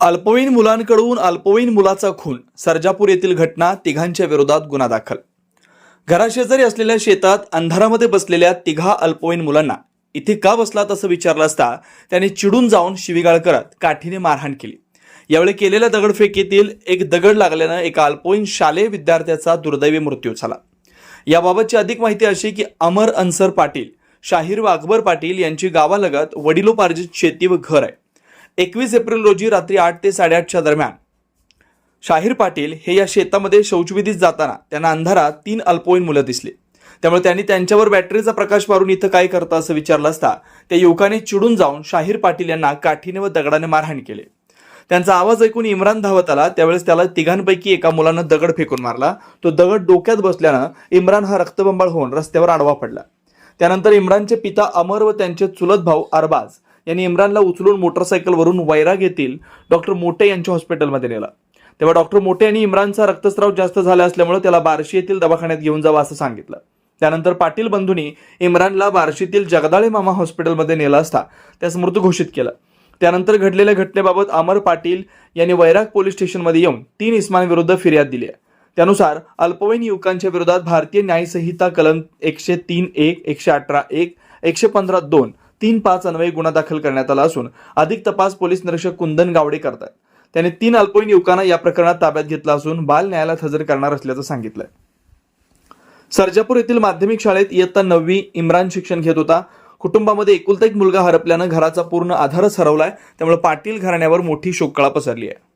अल्पवयीन मुलांकडून अल्पवयीन मुलाचा खून सर्जापूर येथील घटना तिघांच्या विरोधात गुन्हा दाखल. घराशेजारी असलेल्या शेतात अंधारामध्ये बसलेल्या तिघा अल्पवयीन मुलांना इथे का बसलात असं विचारलं असता त्यांनी चिडून जाऊन शिवीगाळ करत काठीने मारहाण केली. यावेळी केलेल्या दगडफेकीतील एक दगड लागल्यानं एका अल्पवयीन शालेय विद्यार्थ्याचा दुर्दैवी मृत्यू झाला. याबाबतची अधिक माहिती अशी की अमर अन्सर पाटील शाहीर व अकबर पाटील यांची गावालगत वडिलोपार्जित शेती व घर आहे. एकवीस एप्रिल रोजी रात्री आठ ते साडेआठच्या दरम्यान शाहीर पाटील हे या शेतामध्ये शौचविधीत जाताना त्यांना अंधारात तीन अल्पवयीन मुलं दिसली. त्यामुळे त्यांनी त्यांच्यावर बॅटरीचा प्रकाश मारून इथं काय करता असं विचारलं असता त्या युवकाने चिडून जाऊन शाहीर पाटील यांना काठीने व दगडाने मारहाण केले. त्यांचा आवाज ऐकून इम्रान धावत आला. त्यावेळेस त्याला तिघांपैकी एका मुलानं दगड फेकून मारला. तो दगड डोक्यात बसल्यानं इम्रान हा रक्तबंबाळ होऊन रस्त्यावर आडवा पडला. त्यानंतर इम्रानचे पिता अमर व त्यांचे चुलत भाऊ अरबाज यांनी इम्रानला उचलून मोटरसायकलवरून वैराग येथील डॉक्टर मोटे यांच्या हॉस्पिटलमध्ये नेला. तेव्हा डॉक्टर मोटे यांनी इम्रानचा रक्तस्राव जास्त झाला असल्यामुळे त्याला बार्शी येथील दवाखान्यात घेऊन जावा असं सांगितलं. त्यानंतर पाटील बंधूंनी इम्रानला बार्शीतील जगदाळे मामा हॉस्पिटलमध्ये नेला असता त्यास मृत घोषित केलं. त्यानंतर घडलेल्या घटनेबाबत अमर पाटील यांनी वैराग पोलीस स्टेशनमध्ये येऊन तीन इस्मांविरुद्ध फिर्याद दिली आहे. त्यानुसार अल्पवयीन युवकांच्या विरोधात भारतीय न्यायसंहिता कलम एकशे तीन एक एकशे अठरा एक एकशे पंधरा दोन तीन पाच अन्वये गुन्हा दाखल करण्यात आला असून अधिक तपास पोलीस निरीक्षक कुंदन गावडे करतात त्यांनी तीन अल्पवयीन युवकांना या प्रकरणात ताब्यात घेतला असून बाल न्यायालयात हजर करणार असल्याचं सांगितलंय. सर्जापूर येथील माध्यमिक शाळेत इयत्ता नववी इम्रान शिक्षण घेत होता. कुटुंबामध्ये एकुलता एक मुलगा हरपल्यानं घराचा पूर्ण आधारच हरवलाय. त्यामुळे पाटील घराण्यावर मोठी शोककळा पसरली आहे.